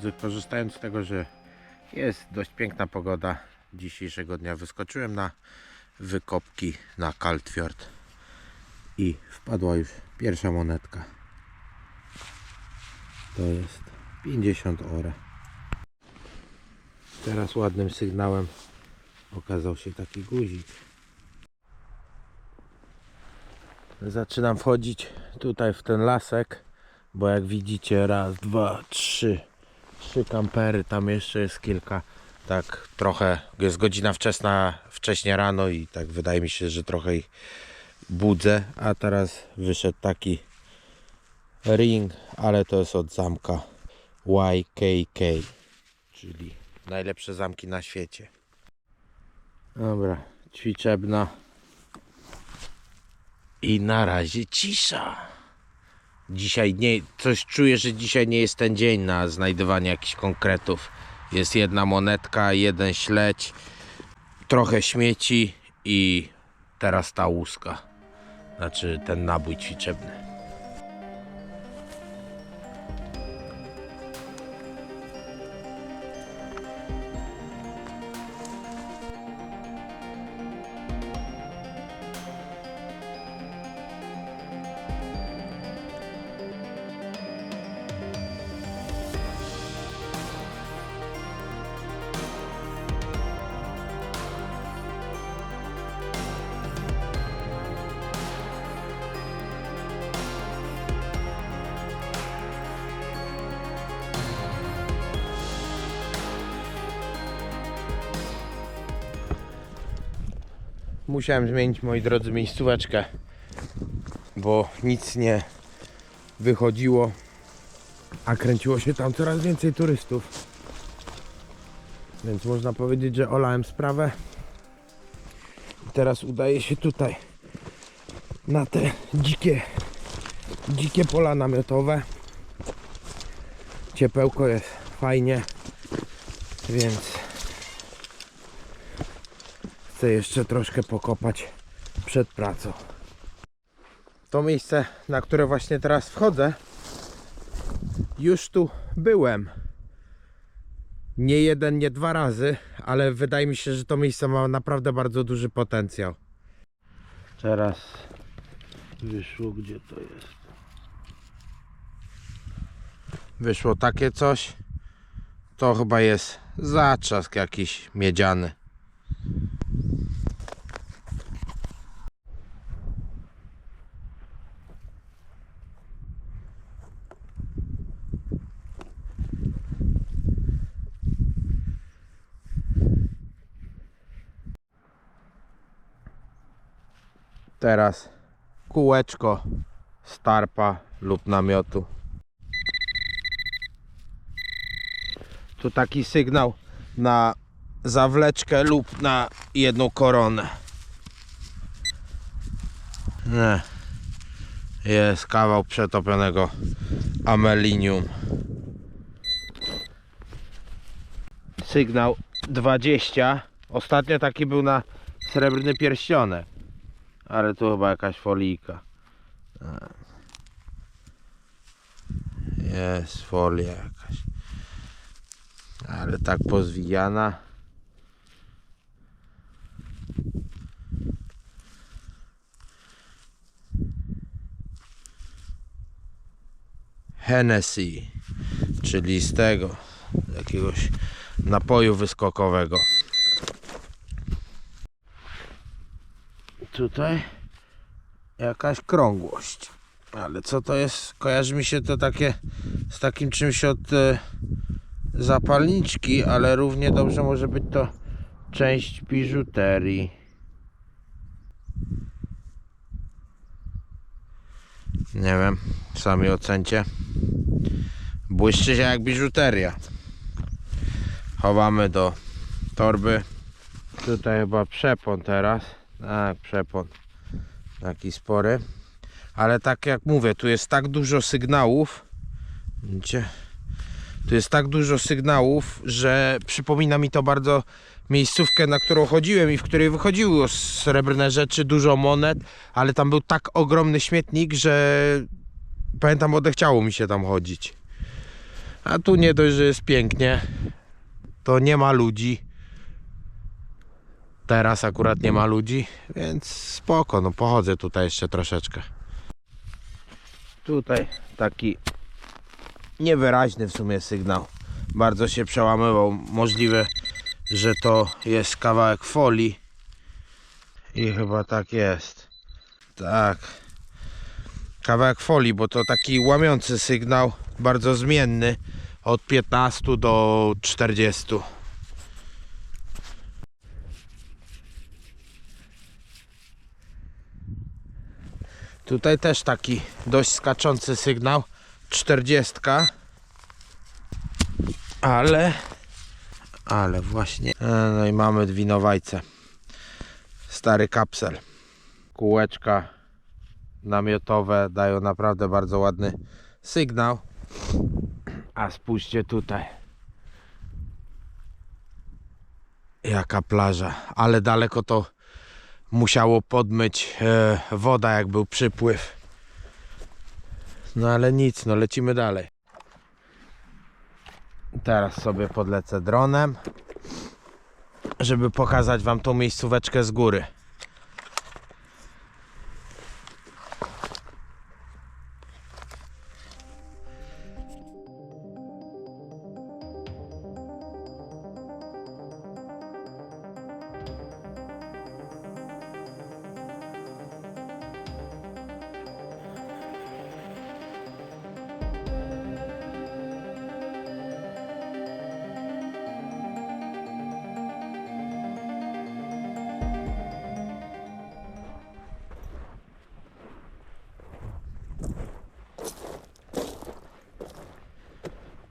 drodzy, korzystając z tego, że jest dość piękna pogoda dzisiejszego dnia, wyskoczyłem na wykopki na Kaltfjord i wpadła już pierwsza monetka. To jest 50 ore. Teraz ładnym sygnałem okazał się taki guzik. Zaczynam wchodzić tutaj w ten lasek, bo jak widzicie raz, dwa, trzy, trzy kampery, tam jeszcze jest kilka. Tak trochę, jest godzina wczesna, wcześnie rano i tak wydaje mi się, że trochę ich budzę, a teraz wyszedł taki ring, ale to jest od zamka YKK, czyli najlepsze zamki na świecie. Dobra, ćwiczebna. I na razie cisza. Dzisiaj nie, coś czuję, że dzisiaj nie jest ten dzień na znajdywanie jakichś konkretów. Jest jedna monetka, jeden śledź, trochę śmieci i teraz ta łuska. Znaczy ten nabój ćwiczebny. Musiałem zmienić, moi drodzy, miejscóweczkę, bo nic nie wychodziło, a kręciło się tam coraz więcej turystów. Więc można powiedzieć, że olałem sprawę. I teraz udaje się tutaj na te dzikie, dzikie pola namiotowe. Ciepełko jest fajnie, więc chcę jeszcze troszkę pokopać przed pracą. To miejsce, na które właśnie teraz wchodzę, już tu byłem. Nie jeden, nie dwa razy, ale wydaje mi się, że to miejsce ma naprawdę bardzo duży potencjał. Teraz wyszło, gdzie to jest. Wyszło takie coś. To chyba jest zatrzask jakiś miedziany. Teraz kółeczko starpa lub namiotu. Tu taki sygnał na zawleczkę lub na jedną koronę. Nie. Jest kawał przetopionego amelinium. Sygnał 20. Ostatnio taki był na srebrny pierścionek. Ale tu chyba jakaś folijka. Jest folia jakaś. Ale tak pozwijana. Hennessy, czyli z tego jakiegoś napoju wyskokowego. Tutaj jakaś krągłość. Ale co to jest? Kojarzy mi się to takie z takim czymś od e, zapalniczki, ale równie dobrze może być to część biżuterii. Nie wiem, sami ocencie. Błyszczy się jak biżuteria. Chowamy do torby. Tutaj chyba przepon teraz. Tak, przepon. Taki spory. Ale tak jak mówię, tu jest tak dużo sygnałów. Widzicie? Tu jest tak dużo sygnałów, że przypomina mi to bardzo miejscówkę, na którą chodziłem i w której wychodziły srebrne rzeczy, dużo monet, ale tam był tak ogromny śmietnik, że pamiętam, odechciało mi się tam chodzić. A tu nie dość, że jest pięknie, to nie ma ludzi. Teraz akurat nie ma ludzi, więc spoko, no pochodzę tutaj jeszcze troszeczkę. Tutaj taki niewyraźny w sumie sygnał. Bardzo się przełamywał. Możliwe, że to jest kawałek folii. I chyba tak jest. Tak. Kawałek folii, bo to taki łamiący sygnał, bardzo zmienny. Od 15 do 40. Tutaj też taki dość skaczący sygnał. 40. Ale. Ale właśnie. E, No i mamy dwinowajce. Stary kapsel. Kółeczka namiotowe dają naprawdę bardzo ładny sygnał. A spójrzcie tutaj. Jaka plaża. Ale daleko to musiało podmyć e, woda, jak był przypływ. No ale nic, no lecimy dalej. Teraz sobie podlecę dronem, żeby pokazać Wam tą miejscóweczkę z góry.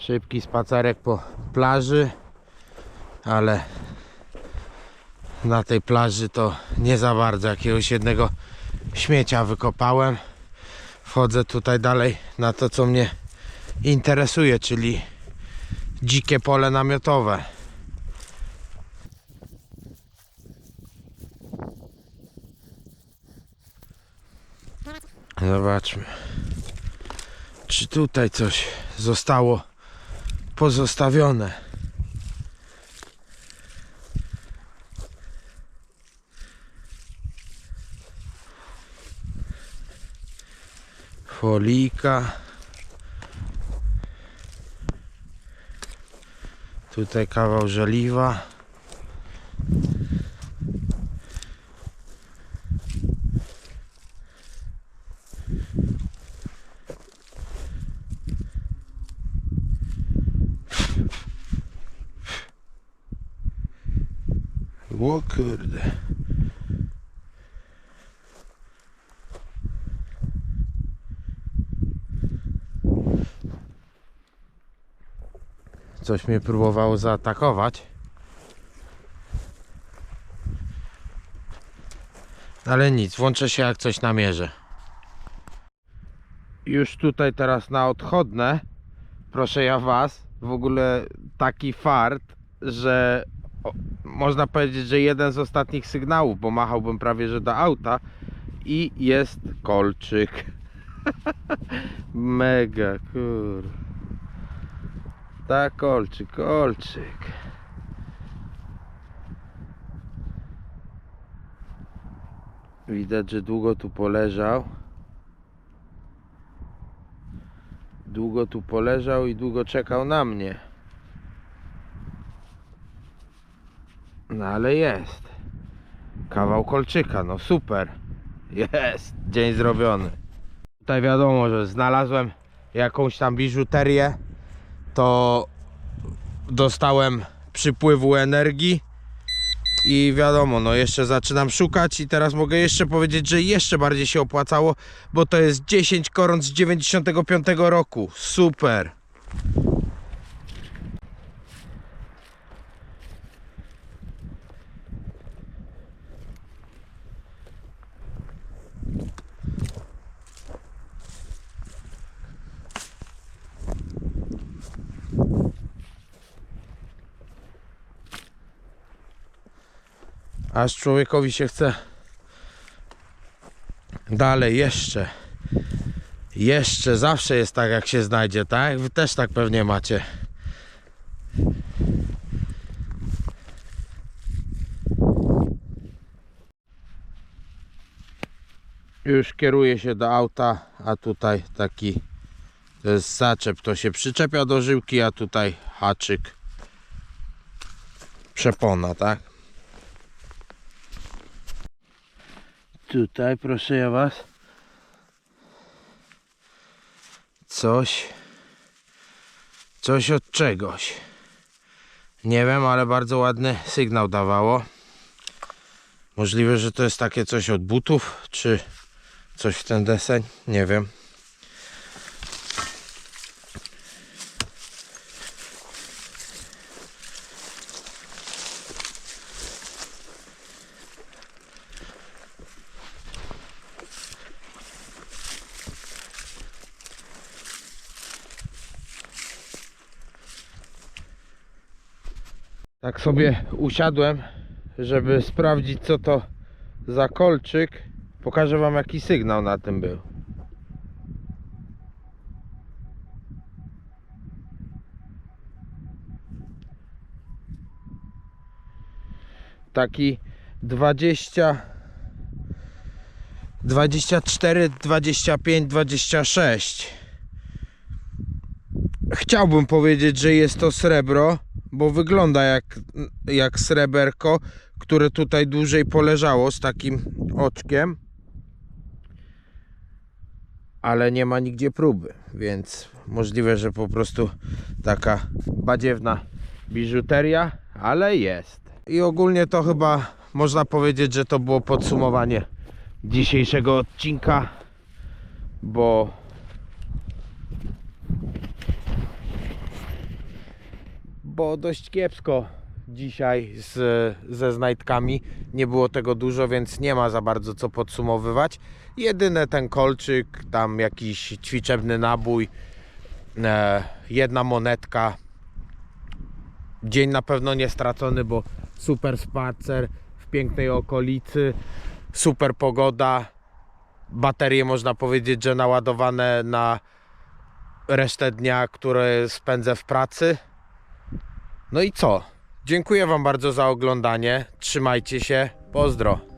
Szybki spacerek po plaży, ale na tej plaży to nie za bardzo jakiegoś jednego śmiecia wykopałem. Wchodzę tutaj dalej na to, co mnie interesuje, czyli dzikie pole namiotowe. Zobaczmy, czy tutaj coś zostało pozostawione. Folika. Tutaj kawał żeliwa. O kurde. Coś mnie próbowało zaatakować. Ale nic, włączę się jak coś namierzę. Już tutaj teraz na odchodne. Proszę ja was, w ogóle taki fart, że można powiedzieć, że jeden z ostatnich sygnałów, bo machałbym prawie że do auta i jest kolczyk. Mega kur. Tak, kolczyk, kolczyk. Widać, że długo tu poleżał. Długo tu poleżał i długo czekał na mnie. No ale jest. Kawał kolczyka, no super. Jest, dzień zrobiony. Tutaj wiadomo, że znalazłem jakąś tam biżuterię. To dostałem przypływu energii. I wiadomo, no jeszcze zaczynam szukać i teraz mogę jeszcze powiedzieć, że jeszcze bardziej się opłacało, bo to jest 10 koron z 95 roku. Super. Aż człowiekowi się chce dalej jeszcze Jeszcze zawsze jest tak, jak się znajdzie, tak? Wy też tak pewnie macie. Już kieruję się do auta, a tutaj taki to jest zaczep, to się przyczepia do żyłki, a tutaj haczyk przepona, tak? Tutaj proszę ja was. Coś. Coś od czegoś. Nie wiem, ale bardzo ładny sygnał dawało. Możliwe, że to jest takie coś od butów czy coś w ten deseń, nie wiem Tak sobie usiadłem, żeby sprawdzić co to za kolczyk. Pokażę wam jaki sygnał na tym był. Taki 20 24, 25, 26 Chciałbym powiedzieć, że jest to srebro, bo wygląda jak, jak sreberko, które tutaj dłużej poleżało z takim oczkiem. Ale nie ma nigdzie próby, więc możliwe, że po prostu taka badziewna biżuteria, ale jest. I ogólnie to chyba można powiedzieć, że to było podsumowanie dzisiejszego odcinka, bo bo dość kiepsko dzisiaj z, ze znajdkami. Nie było tego dużo, więc nie ma za bardzo co podsumowywać. Jedyne ten kolczyk, tam jakiś ćwiczebny nabój, e, jedna monetka. Dzień na pewno nie stracony, bo super spacer w pięknej okolicy, super pogoda. Baterie można powiedzieć, że naładowane na resztę dnia, które spędzę w pracy. No i co? Dziękuję Wam bardzo za oglądanie. Trzymajcie się. Pozdro.